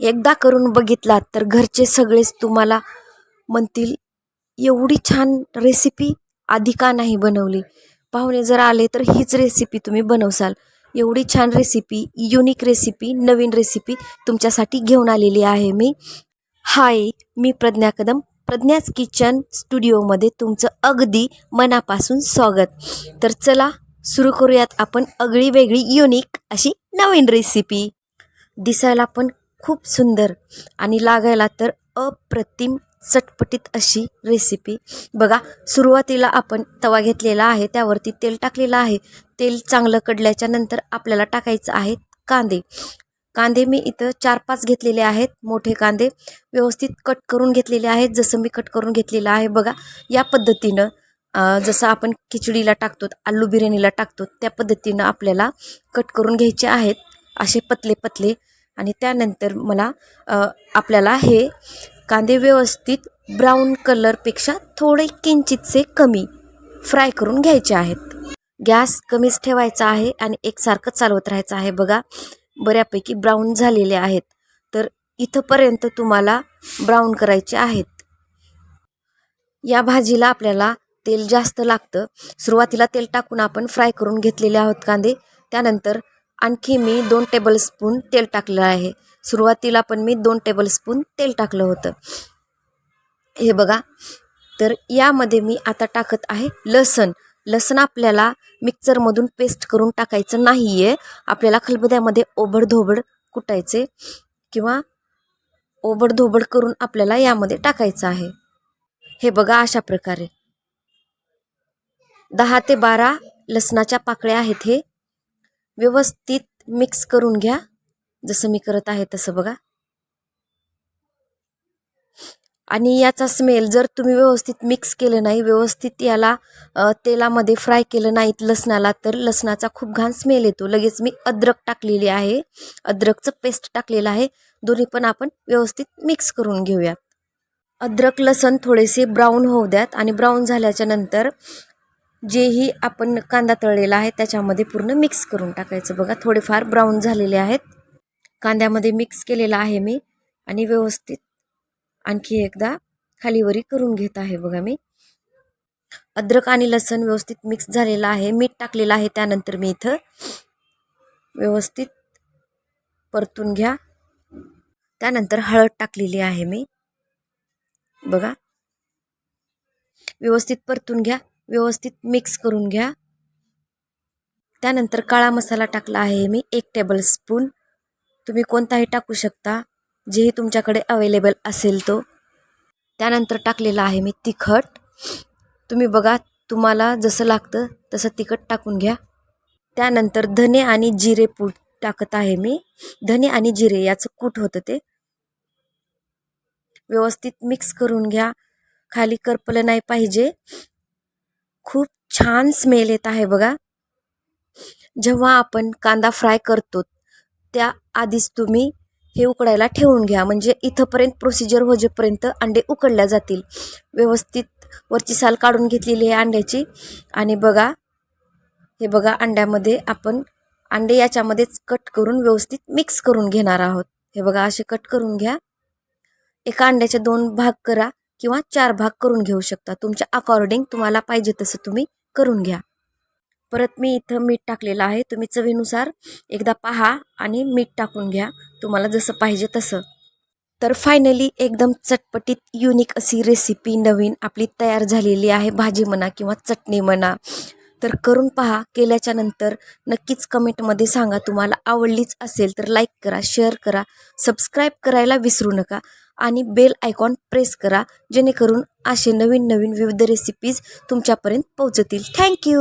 एकदा करून बघितलात तर घरचे सगळेच तुम्हाला म्हणतील एवढी छान रेसिपी आधी का नाही बनवली? पाहुणे जर आले तर हीच रेसिपी तुम्ही बनवसाल. एवढी छान रेसिपी युनिक रेसिपी नवीन रेसिपी तुमच्यासाठी घेऊन आलेली आहे मी. हाय मी प्रज्ञा कदम प्रज्ञाच किचन स्टुडिओमध्ये तुमचं अगदी मनापासून स्वागत. तर चला सुरू करूयात आपण अगळी वेगळी युनिक अशी नवीन रेसिपी दिसायला पण खूप सुंदर आणि लागायला तर अप्रतिम चटपटीत अशी रेसिपी बघा सुरुवातीला आपण तवा घेतलेला आहे त्यावरती तेल टाकलेलं आहे. तेल चांगलं कडल्याच्या नंतर आपल्याला टाकायचं आहे कांदे. कांदे मी इथं चार पाच घेतलेले आहेत मोठे कांदे. व्यवस्थित कट करून घेतलेले आहेत जसं मी कट करून घेतलेलं आहे. बघा या पद्धतीनं जसं आपण खिचडीला टाकतो आलू बिर्याणीला टाकतो त्या पद्धतीनं आपल्याला कट करून घ्यायचे आहेत. असे पतले पतले आणि त्यानंतर मला आपल्याला हे कांदे व्यवस्थित ब्राऊन कलरपेक्षा थोडे किंचितसे कमी फ्राय करून घ्यायचे आहेत. गॅस कमीच ठेवायचा आहे आणि एकसारखं चालवत राहायचं आहे. बघा बऱ्यापैकी ब्राऊन झालेले आहेत. तर इथंपर्यंत तुम्हाला ब्राऊन करायचे आहेत. या भाजीला आपल्याला तेल जास्त लागतं. सुरुवातीला तेल टाकून आपण फ्राय करून घेतलेले आहोत कांदे. त्यानंतर आणखी मी दोन टेबलस्पून तेल टाकलं आहे. सुरुवातीला पण मी दोन टेबलस्पून तेल टाकलं होतं. हे बघा. तर यामध्ये मी आता टाकत आहे लसण. लसण आपल्याला मिक्सरमधून पेस्ट करून टाकायचं नाही आहे आपल्याला खलबद्यामध्ये ओबडधोबड कुटायचे किंवा ओबडधोबड करून आपल्याला यामध्ये टाकायचं आहे. हे बघा अशा प्रकारे. दहा ते बारा लसणाच्या पाकळ्या आहेत हे. व्यवस्थित मिक्स करून घ्या. जसं मी करत आहे तसं बघा. आणि याचा स्मेल जर तुम्ही व्यवस्थित मिक्स केलं नाही व्यवस्थित याला तेलामध्ये फ्राय केलं नाहीत लसणाला तर लसणाचा खूप घाण स्मेल येतो. लगेच मी अद्रक टाकलेली आहे. अद्रकचं पेस्ट टाकलेलं आहे. दोन्ही पण आपण व्यवस्थित मिक्स करून घेऊयात. अद्रक लसण थोडेसे ब्राऊन होऊ द्यात. आणि ब्राऊन झाल्याच्यानंतर जेही आपण कांदा तळलेला आहे त्याच्यामध्ये पूर्ण मिक्स करून टाकायचं. बघा थोडेफार ब्राऊन झालेले आहेत. कांद्यामध्ये मिक्स केलेला आहे मी आणि व्यवस्थित आणखी एकदा खालीवरी करून घेत आहे बघा मी. अद्रक आणि लसण व्यवस्थित मिक्स झालेलं आहे. मीठ टाकलेलं आहे त्यानंतर मी इथं. व्यवस्थित परतून घ्या. त्यानंतर हळद टाकलेली आहे मी. बघा. व्यवस्थित परतून घ्या. व्यवस्थित मिक्स करून घ्या. त्यानंतर काळा मसाला टाकला आहे मी एक टेबल स्पून तुम्ही कोणताही टाकू शकता जेही तुमच्याकडे अवेलेबल असेल तो. त्यानंतर टाकलेला आहे मी तिखट. तुम्ही बघा तुम्हाला जसं लागतं तसं तिखट टाकून घ्या. त्यानंतर धने आणि जिरे पूड टाकत आहे मी. धने आणि जिरे याचं कूट होतं ते. व्यवस्थित मिक्स करून घ्या. खाली करपलं नाही पाहिजे. खूप छान स्मेल येत आहे बघा. जेव्हा आपण कांदा फ्राय करतो त्या आधीच तुम्ही हे उकडायला ठेवून घ्या. म्हणजे इथंपर्यंत प्रोसिजर होजेपर्यंत अंडे उकडल्या जातील. व्यवस्थित वरची साल काढून घेतलेली आहे अंड्याची. आणि बघा हे बघा अंड्यामध्ये आपण अंडे याच्यामध्येच कट करून व्यवस्थित मिक्स करून घेणार आहोत. हे बघा असे कट करून घ्या. एका अंड्याचे दोन भाग करा. किंवा चार भाग करून घेऊ शकता. तुमच्या अकॉर्डिंग तुम्हाला पाहिजे तसं तुम्ही करून घ्या. परत मी इथं मीठ टाकलेलं आहे. तुम्ही चवीनुसार एकदा पहा आणि मीठ टाकून घ्या. तुम्हाला जसं पाहिजे तसं. तर फायनली एकदम चटपटीत युनिक अशी रेसिपी नवीन आपली तयार झालेली आहे. भाजी म्हणा किंवा चटणी म्हणा. तर करून पहा. केल्याच्यानंतर नक्कीच कमेंटमध्ये सांगा. तुम्हाला आवडलीच असेल तर लाईक करा शेअर करा सबस्क्राईब करायला विसरू नका आणि बेल आयकॉन प्रेस करा जेणेकरून असे नवीन नवीन विविध रेसिपीज तुमच्यापर्यंत पोहोचतील. थँक्यू